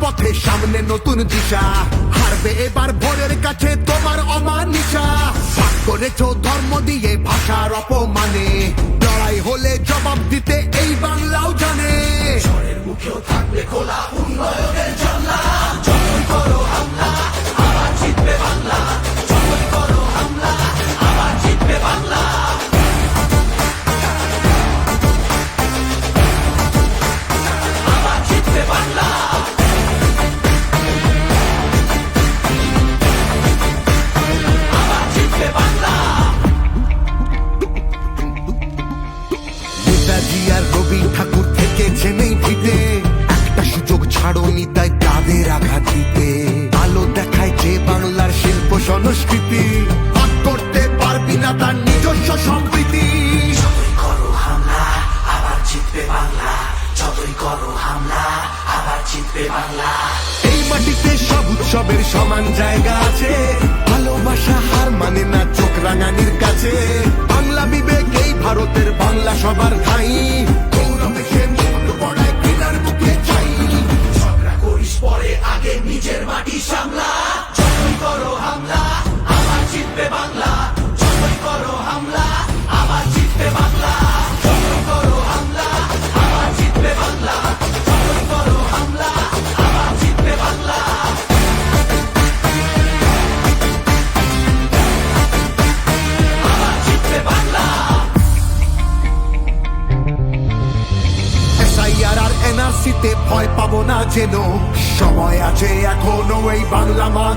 পথে, সামনে নতুন দিশা। হারবে এবার ভোরের কাছে তোমার অমান অমানিশা করেছ ধর্ম দিয়ে ভাষার অপমানে। লক্ষ্য থাকবে খোলা উন্নয়নে বাঙালির কাছে। বাংলা বিবেক এই ভারতের বাংলা সবার খাই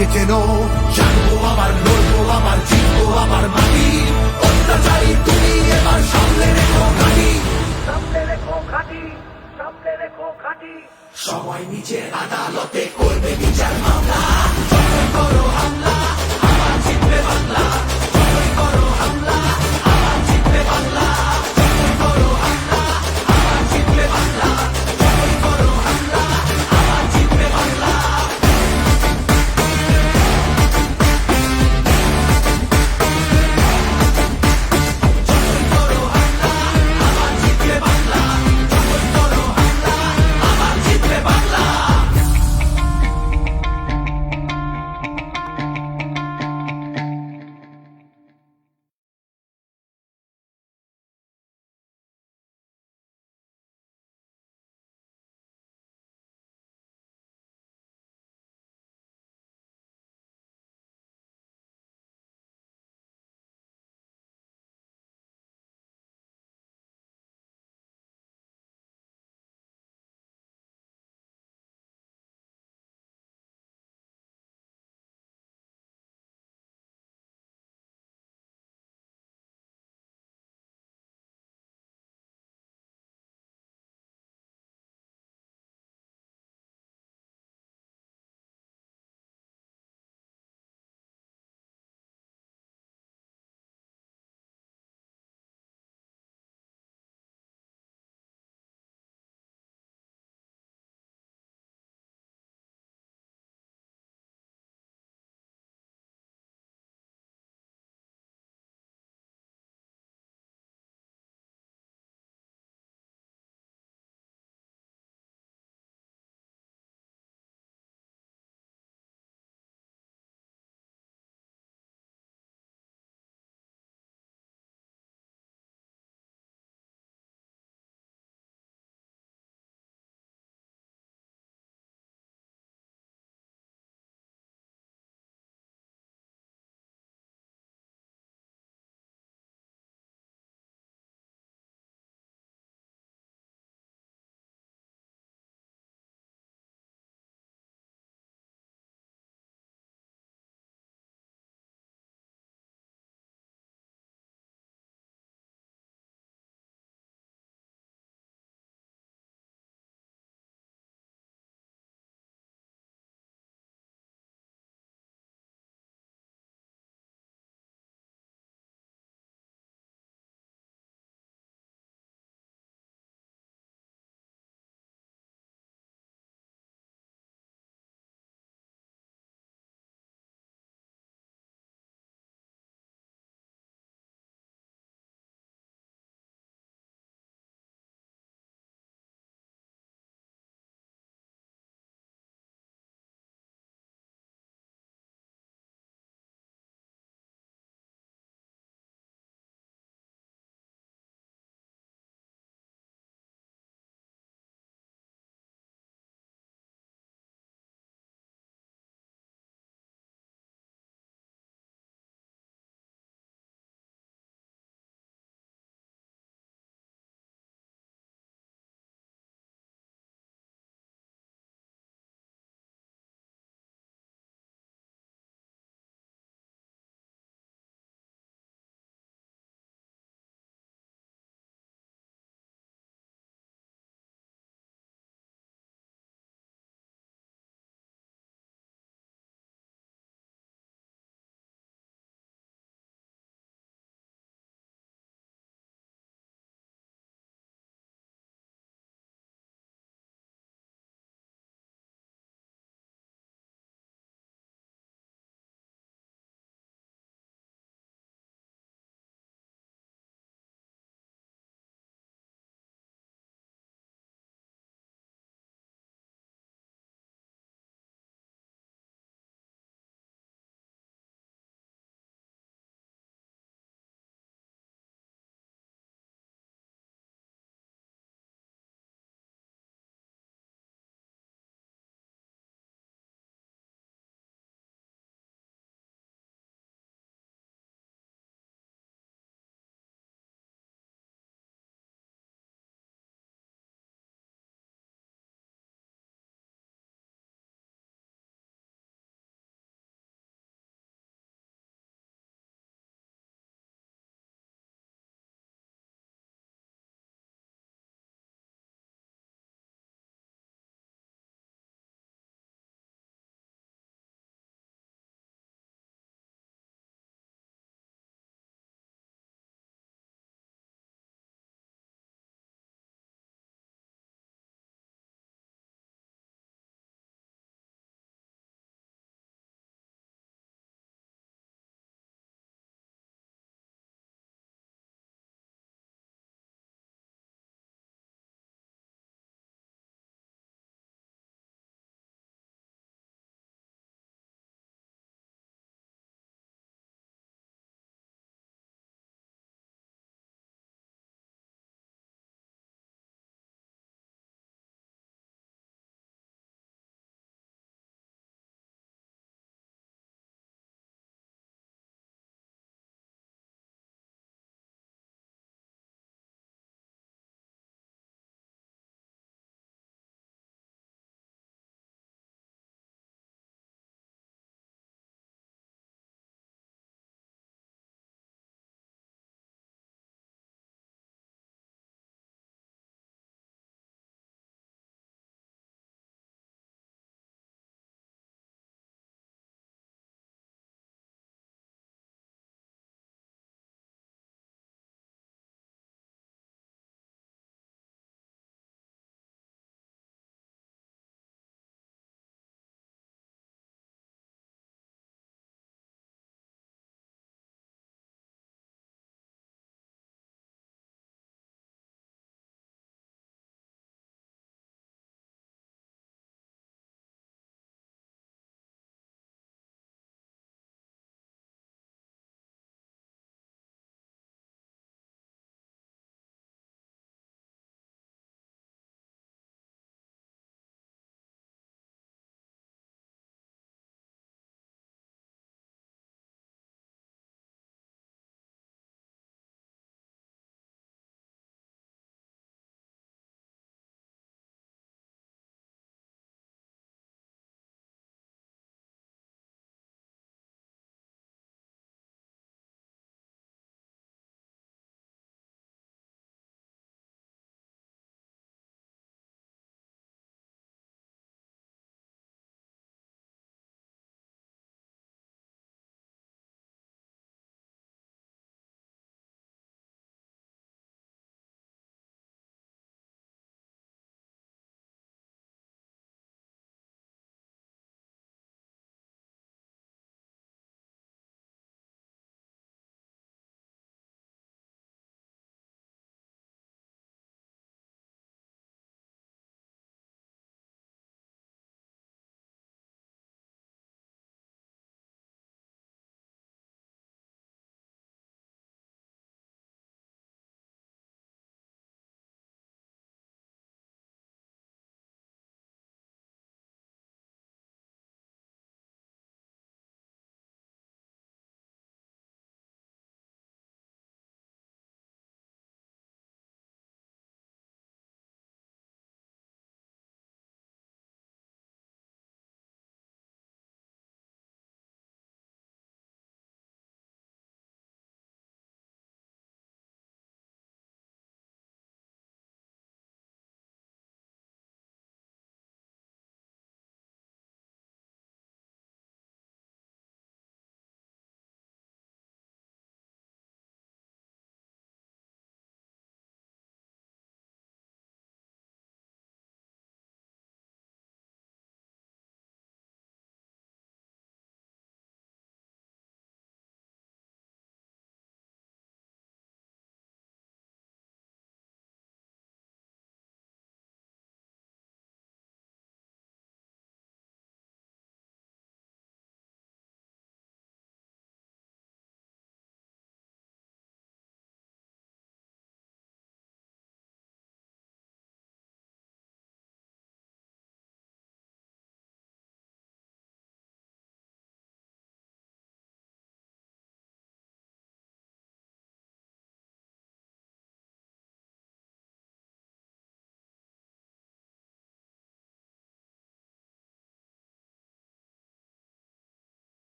que llenó. Ya no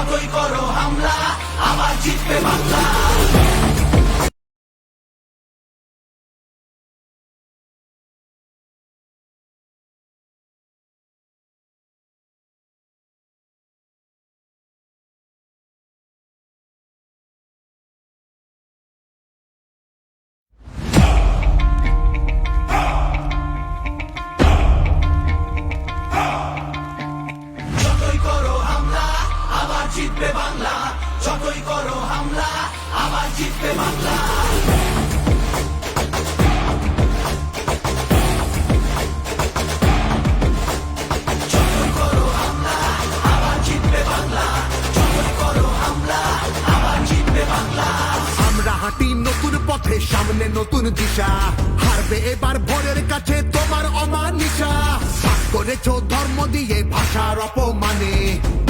যতই করো হামলা আবার জিতবে বাংলা। পথে সামনে নতুন দিশা। হারবে এবার ভোরের কাছে তোমার অমানিশা। ভাগ করেছ ধর্ম দিয়ে ভাষার অপমানে।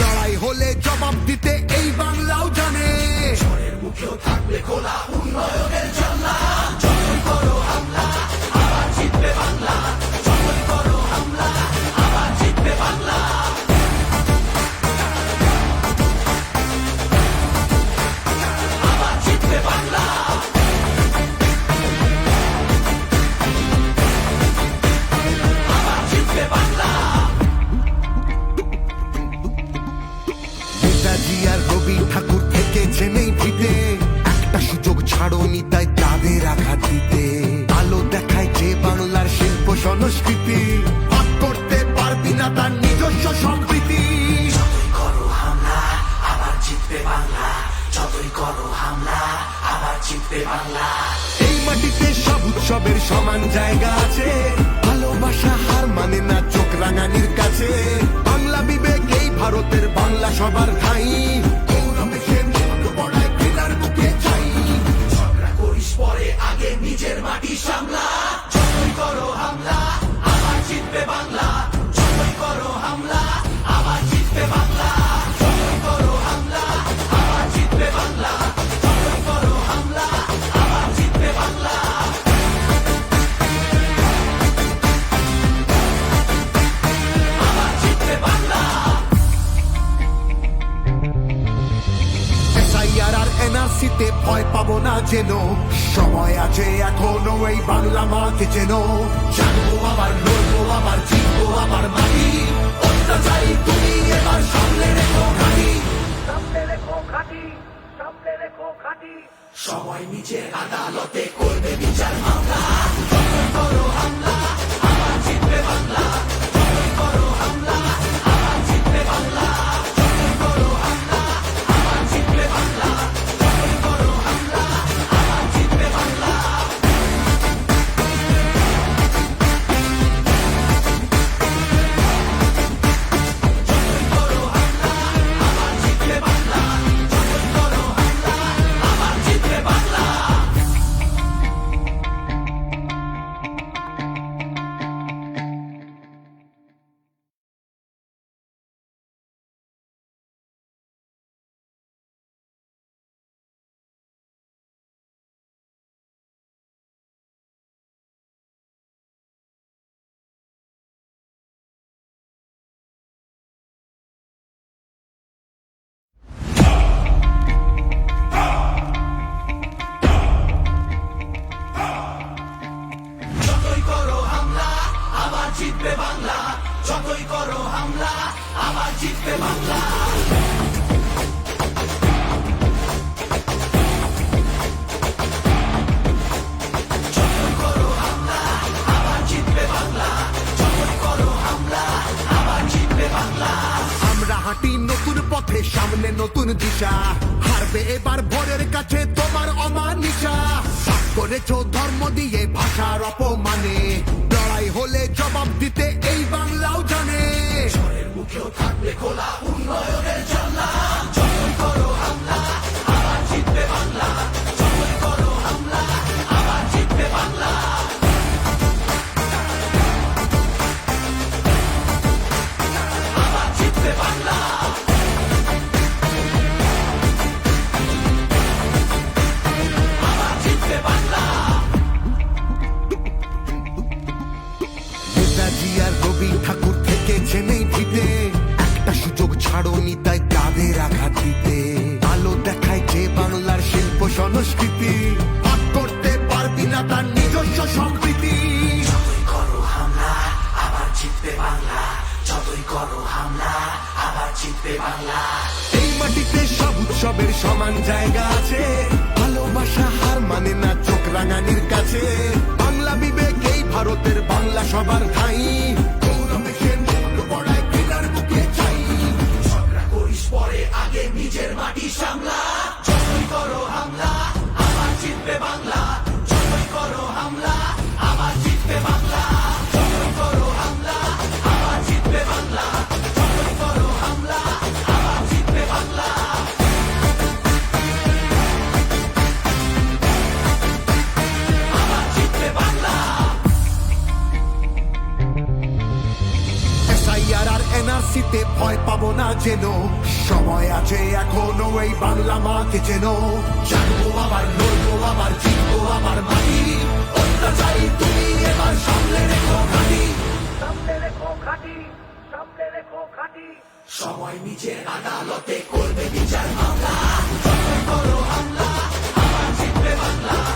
লড়াই হলে জবাব দিতে এই বাংলাও জানে। মুখেও থাকবে খোলা, উন্নয়নের জন্য করো সমান জায়গা আছে। ভালোবাসা হার মানে না চোখ রাঙানির কাছে। বাংলা বিবেক এই ভারতের বাংলা সবার খাই চেনো সময় আছে এখনও এই বাংলা মা কে চেনো। জানব আবার লড়বো আবার জিতবো আবার মাটি। অত্যাচারী তুমি এবার সামনে রেখো খাটি সামনে রেখো খাটি সামনে রেখো খাটি সময় নিচে আদালতে করবে বিচার মামলা। করো সব উৎসবের সমান জায়গা আছে। ভালোবাসা হার মানে না চোখ রাঙানির কাছে। বাংলা বিবেক এই ভারতের বাংলা সবার ঠাই আগে নিজের মাটি সামলা। পাবো যেন সময় আছে এখনও, এই বাংলা মাকে যেন জানব আবার আবার, জিতবো আবার মাটি। অত্যাচারী, তুমি এবার সামনে রেখো খাটি। সময় নিজের আদালতে করবে বিচার মামলা। করো হামলা, আবার জিতবে বাংলা।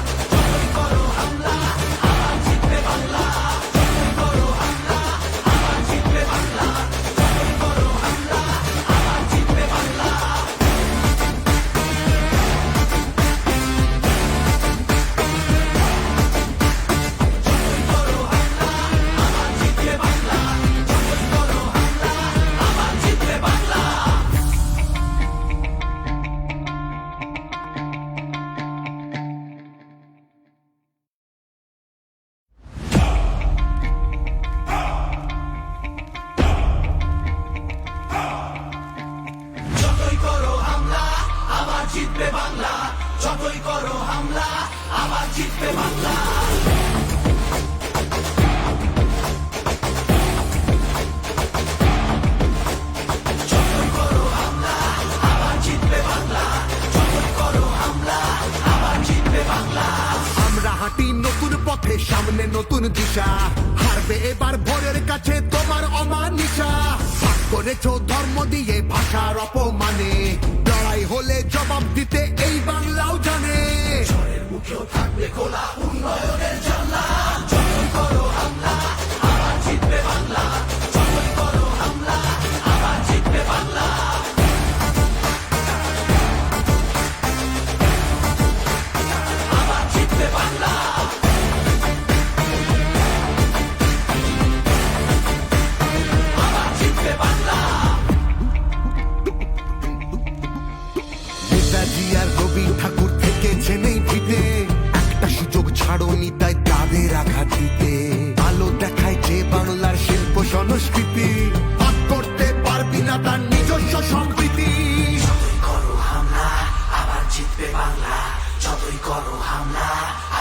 করো হামলা,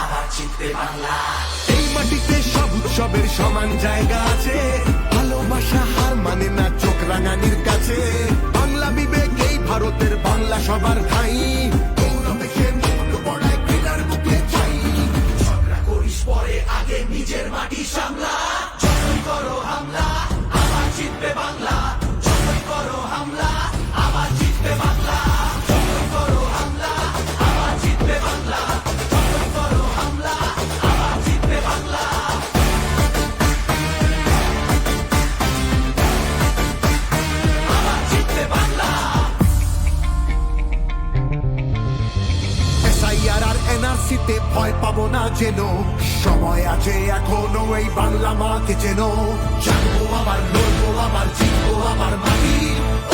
আবার জিতবে বাংলা। এই মাটিতে সব উৎসবের সমান জায়গা আছে। ভালোবাসা হার মানে না চোখ রাঙানির কাছে। বাংলা বিবেক, এই ভারতের বাংলা সবার ঠাই পরে, আগে নিজের মাটি সামলা। করো হামলা, আবার জিতবে বাংলা। ভয় পাবো না যেন। সময় আছে এখনও, এই বাংলা মাকে যেন। জানব আবার লড়বো আবার, জিতবো আবার মাটি।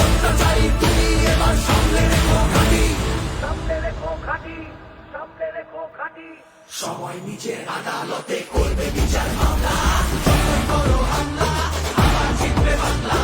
অত্যাচারী, তুমি এবার সামলে রেখো ঘাটি সামনে রেখো খাটি, সামনে রেখো খাটি। সময় নিজের আদালতে করবে বিচার মামলা। করো হামলা, আবার জিতবে বাংলা।